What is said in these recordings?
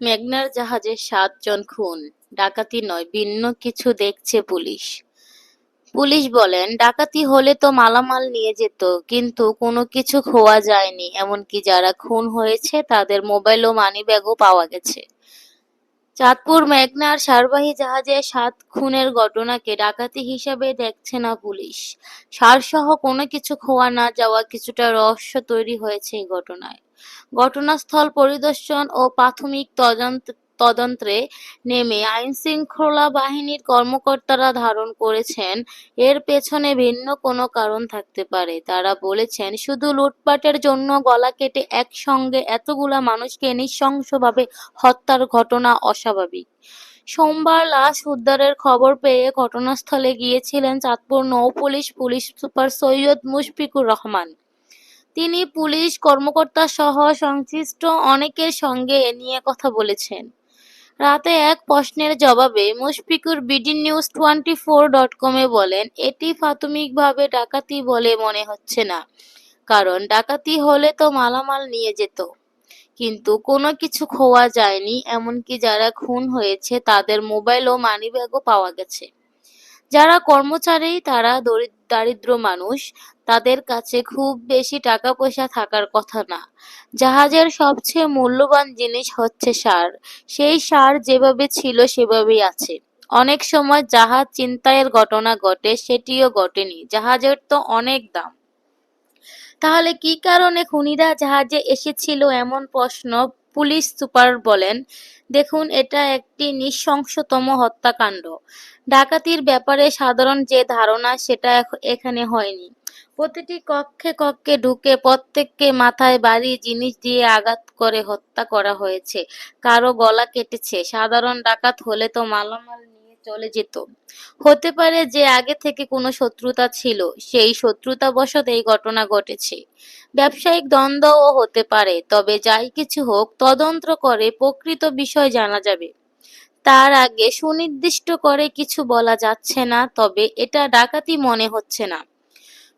মেঘনার জাহাজে সাতজন খুন, ডাকাতি নয় ভিন্ন কিছু দেখছে পুলিশ। পুলিশ বলেন ডাকাতি হলে তো মালামাল নিয়ে যেত কিন্তু কোনো কিছু খোয়া যায়নি এমনকি যারা খুন হয়েছে তাদের মোবাইল ও মানিব্যাগও পাওয়া গেছে। চাঁদপুর মেঘনার সারবাহী জাহাজে সাত খুনের ঘটনাকে ডাকাতি হিসাবে দেখছে না পুলিশ। সারসহ কোনো কিছু খোয়া না যাওয়া কিছুটা রহস্য তৈরি হয়েছে এই ঘটনায়। ঘটনাস্থল পরিদর্শন ও প্রাথমিক তদন্ত তদন্তে নেমে আইনশৃঙ্খলা বাহিনীর কর্মকর্তারা ধারণ করেছেন, এর পেছনে ভিন্ন কোনো কারণ থাকতে পারে। তারা বলেছেন, শুধু লুটপাটের জন্য গলা কেটে একসঙ্গে এতগুলা মানুষকে নৃশংসভাবে হত্যার ঘটনা অস্বাভাবিক। সোমবার লাশ উদ্ধারের খবর পেয়ে ঘটনাস্থলে গিয়েছিলেন চাঁদপুর নৌ police police super Syed Mushfiqur Rahman. তিনি পুলিশ কর্মকর্তা সহ সংশ্লিষ্ট অনেকের সঙ্গে এ নিয়ে কথা বলেছেন। রাতে এক প্রশ্নের জবাবে Mushfiqur BD news twenty four dot কমে বলেন, এটি প্রাথমিকভাবে ডাকাতি বলে মনে হচ্ছে না, কারণ ডাকাতি হলে তো মালামাল নিয়ে যেত। কিন্তু কোনো কিছু খোয়া যায়নি, এমনকি যারা খুন হয়েছে তাদের মোবাইল ও মানিব্যাগও পাওয়া গেছে। যারা কর্মচারী তারা দরি- দারিদ্র মানুষ, তাদের কাছে খুব বেশি টাকা পয়সা থাকার কথা না। জাহাজের সবচেয়ে মূল্যবান জিনিস হচ্ছে সার। সেই সার যেভাবে ছিল সেভাবেই আছে। অনেক সময় জাহাজ চিন্তায়ের ঘটনা ঘটে, সেটিও ঘটেনি। জাহাজের তো অনেক দাম। তাহলে কি কারণে খুনিরা জাহাজে এসেছিল এমন প্রশ্ন পুলিশ সুপার বলেন, দেখুন, এটা একটি নৃশংসতম হত্যাকাণ্ড। ডাকাতির ব্যাপারে সাধারণ যে ধারণা, সেটা এখানে হয়নি। প্রতিটি কক্ষে কক্ষে ঢুকে প্রত্যেককে মাথায় বাড়ি, জিনিস দিয়ে আঘাত করে হত্যা করা হয়েছে। কারও গলা কেটেছে। সাধারণ ডাকাত হলে তো মালামাল চলে যেত। হতে পারে যে আগে থেকে কোনো শত্রুতা ছিল, সেই শত্রুতা বসত এই ঘটনা ঘটেছে। ব্যবসায়িক দ্বন্দ্বও হতে পারে, তবে যাই কিছু হোক, তদন্ত করে প্রকৃত বিষয় জানা যাবে। তার আগে সুনির্দিষ্ট করে কিছু বলা যাচ্ছে না, তবে এটা ডাকাতি মনে হচ্ছে না।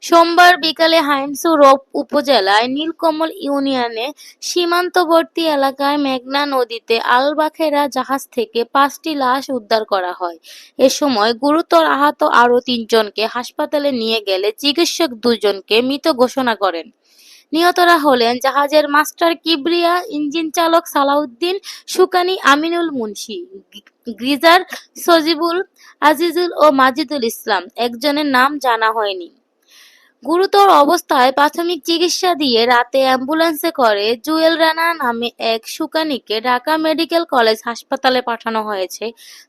সোমবার বিকালে হাইমসুর উপজেলায় নীলকমল ইউনিয়নে সীমান্তবর্তী এলাকায় মেঘনা নদীতে আলবাখেরা জাহাজ থেকে পাঁচটি লাশ উদ্ধার করা হয়। এ সময় গুরুতর আহত আরও তিনজনকে হাসপাতালে নিয়ে গেলে চিকিৎসক দুজনকে মৃত ঘোষণা করেন। নিহতরা হলেন জাহাজের মাস্টার কিবরিয়া, ইঞ্জিন চালক সালাউদ্দিন, সুকানি আমিনুল মুন্সি, গ্রিজার সজিবুল আজিজুল ও মাজিদুল ইসলাম। একজনের নাম জানা হয়নি। গুরুতর অবস্থায় প্রাথমিক চিকিৎসা দিয়ে রাতে অ্যাম্বুলেন্সে করে জুয়েল রানা নামে এক সুকানিকে ঢাকা মেডিকেল কলেজ হাসপাতালে পাঠানো হয়েছে।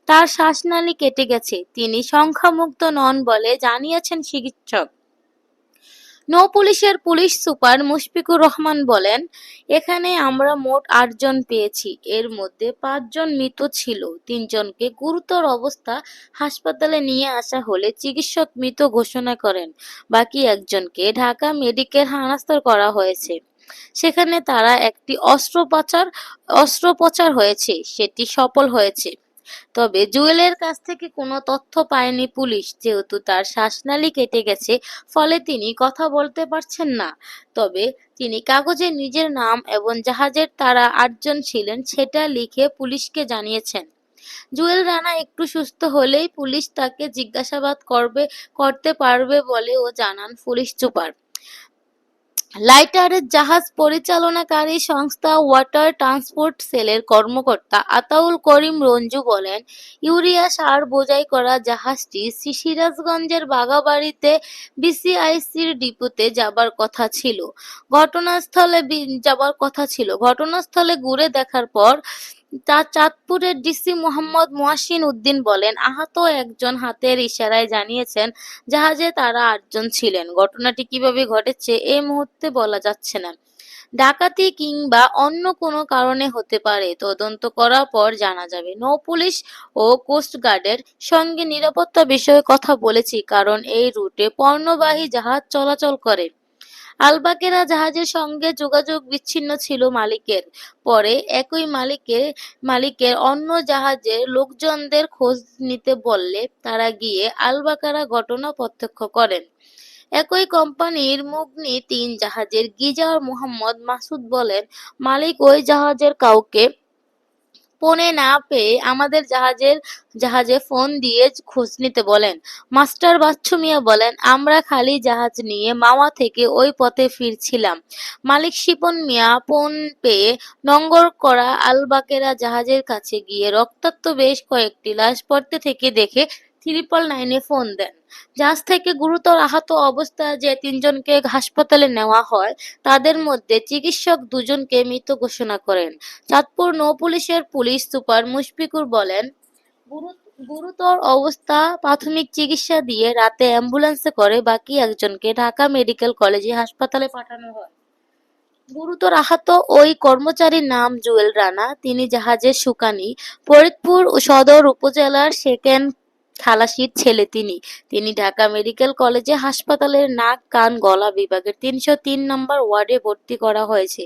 তার শ্বাসনালী কেটে গেছে। তিনি সংখ্যামুক্ত নন বলে জানিয়েছেন চিকিৎসক। নৌ পুলিশের পুলিশ সুপার মুশফিকুর রহমান বলেন, এখানে আমরা মোট আটজন পেয়েছি। এর মধ্যে পাঁচজন মৃত ছিল। তিনজনকে গুরুতর অবস্থা হাসপাতালে নিয়ে আসা হলে চিকিৎসক মৃত ঘোষণা করেন। বাকি একজনকে ঢাকা মেডিকেল হানাস্তর করা হয়েছে। সেখানে তারা একটি অস্ত্রোপচার অস্ত্রোপচার হয়েছে। সেটি সফল হয়েছে। তবে জুয়েলের কাছ থেকে কোনো তথ্য পায়নি পুলিশ, যেহেতু তার শ্বাসনালী কেটে গেছে, ফলে তিনি কথা বলতে পারছেন না। তবে তিনি কাগজে নিজের নাম এবং জাহাজের তারা আটজন ছিলেন সেটা লিখে পুলিশকে জানিয়েছেন। জুয়েল রানা একটু সুস্থ হলেই পুলিশ তাকে জিজ্ঞাসাবাদ করবে, করতে পারবে বলেও জানান পুলিশ সুপার। লাইটারের জাহাজ পরিচালনাকারী সংস্থা ওয়াটার ট্রান্সপোর্ট সেলের কর্মকর্তা আতাউল করিম রঞ্জু বলেন, ইউরিয়া সার বোঝাই করা জাহাজটি সিরাজগঞ্জের বাগাবাড়িতে বিসিআইসির ডিপুতে যাবার কথা ছিল। ঘটনাস্থলে যাবার কথা ছিল। ঘটনাস্থলে ঘুরে দেখার পর তা চাঁদপুরের ডিসি মোহাম্মদ মোয়াসিন উদ্দিন বলেন, আহত একজন হাতের ইশারায় জানিয়েছেন জাহাজে তারা আটজন ছিলেন। ঘটনাটি কীভাবে ঘটেছে এই মুহূর্তে বলা যাচ্ছে না। ডাকাতি কিংবা অন্য কোনো কারণে হতে পারে, তদন্ত করার পর জানা যাবে। নৌ পুলিশ ও কোস্টগার্ডের সঙ্গে নিরাপত্তা বিষয়ে কথা বলেছি, কারণ এই রুটে পণ্যবাহী জাহাজ চলাচল করে। আলবাকেরা জাহাজের সঙ্গে যোগাযোগ বিচ্ছিন্ন ছিল মালিকের। পরে একই মালিকের মালিকের অন্য জাহাজের লোকজনদের খোঁজ নিতে বললে তারা গিয়ে আলবাকারা ঘটনা প্রত্যক্ষ করেন। একই কোম্পানির মুগনি তিন জাহাজের গিজার মোহাম্মদ মাসুদ বলেন, মালিক ওই জাহাজের কাউকে ফোনে না পেয়ে আমাদের জাহাজের, জাহাজে ফোন দিয়ে খোঁজ নিতে বলেন। মাস্টার বাচ্চু মিয়া বলেন, আমরা খালি জাহাজ নিয়ে মাওয়া থেকে ওই পথে ফিরছিলাম। মালিক শিপন মিয়া ফোন পেয়ে নঙ্গর করা আলবাকেরা জাহাজের কাছে গিয়ে রক্তাক্ত বেশ কয়েকটি লাশ পড়তে থেকে দেখে ট্রিপল নাইনে ফোন দেন। জাহাজ থেকে গুরুতর আহত অবস্থায় যে তিনজনকে হাসপাতালে নেওয়া হয়, তাদের মধ্যে চিকিৎসক দুজনকে মৃত ঘোষণা করেন। চাঁদপুর নৌ পুলিশের পুলিশ সুপার মুশফিকুর বলেন গুরুতর অবস্থা, প্রাথমিক চিকিৎসা দিয়ে রাতে অ্যাম্বুলেন্সে করে বাকি একজনকে ঢাকা মেডিকেল কলেজে হাসপাতালে পাঠানো হয়। গুরুতর আহত ওই কর্মচারীর নাম জুয়েল রানা। তিনি জাহাজের সুকানি, ফরিদপুর সদর উপজেলার সেকেন্ড খালাসির ছেলে তিনি। তিনি ঢাকা মেডিকেল কলেজে হাসপাতালের নাক, কান, গলা বিভাগের তিনশো তিন নম্বর ওয়ার্ডে ভর্তি করা হয়েছে।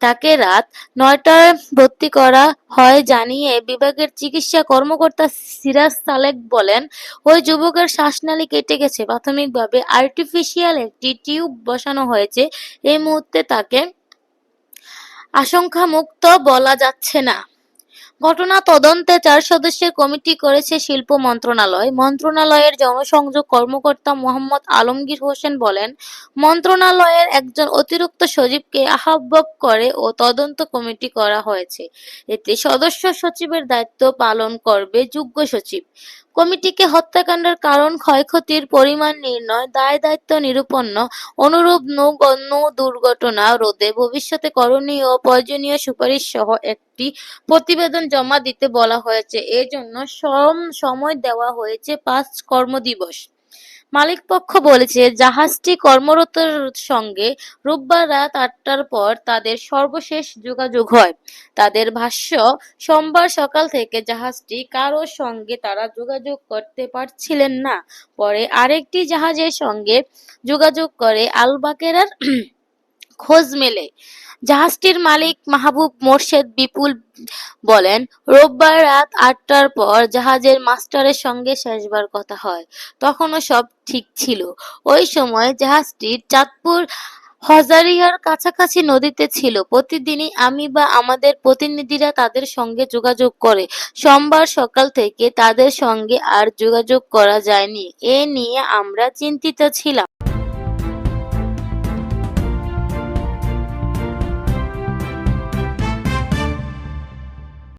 তাকে রাত নয়টায় ভর্তি করা হয় জানিয়ে বিভাগের চিকিৎসা কর্মকর্তা সিরাজ সালেক বলেন, ওই যুবকের শ্বাসনালী কেটে গেছে। প্রাথমিকভাবে আর্টিফিশিয়াল একটি টিউব বসানো হয়েছে। এই মুহূর্তে তাকে আশঙ্কামুক্ত বলা যাচ্ছে না। ঘটনা তদন্তে চার সদস্যের কমিটি করেছে শিল্প মন্ত্রণালয়। মন্ত্রণালয়ের জনসংযোগ কর্মকর্তা মোহাম্মদ আলমগীর হোসেন বলেন, মন্ত্রণালয়ের একজন অতিরিক্ত সচিবকে আহ্বক করে ও তদন্ত কমিটি করা হয়েছে। এতে সদস্য সচিবের দায়িত্ব পালন করবে যোগ্য সচিব। কমিটিকে হত্যাকাণ্ডের কারণ, ক্ষয়ক্ষতির পরিমাণ নির্ণয়, দায় দায়িত্ব নিরূপণ, অনুরূপ নৌ নৌ দুর্ঘটনা রোধে ভবিষ্যতে করণীয় ও প্রয়োজনীয় সুপারিশ সহ একটি প্রতিবেদন জমা দিতে বলা হয়েছে। এজন্য সম সময় দেওয়া হয়েছে পাঁচ কর্মদিবস। মালিকপক্ষ বলেছে, জাহাজটি কর্মরতর সঙ্গে রোববার রাত আটটার পর তাদের সর্বশেষ যোগাযোগ হয়। তাদের ভাষ্য, সোমবার সকাল থেকে জাহাজটি কারও সঙ্গে তারা যোগাযোগ করতে পারছিলেন না। পরে আরেকটি জাহাজের সঙ্গে যোগাযোগ করে আলবাকেরার খোঁজ মেলে। জাহাজটির মালিক মাহবুব মোর্শেদ বিপুল বলেন, রোববার রাত আটটার পর জাহাজের মাস্টারের সঙ্গে শেষবার কথা হয়। তখনও সব ঠিক ছিল। ওই সময় জাহাজটি চাঁদপুর হজারিয়ার কাছাকাছি নদীতে ছিল। প্রতিদিনই আমি বা আমাদের প্রতিনিধিরা তাদের সঙ্গে যোগাযোগ করে। সোমবার সকাল থেকে তাদের সঙ্গে আর যোগাযোগ করা যায়নি। এ নিয়ে আমরা চিন্তিত ছিলাম।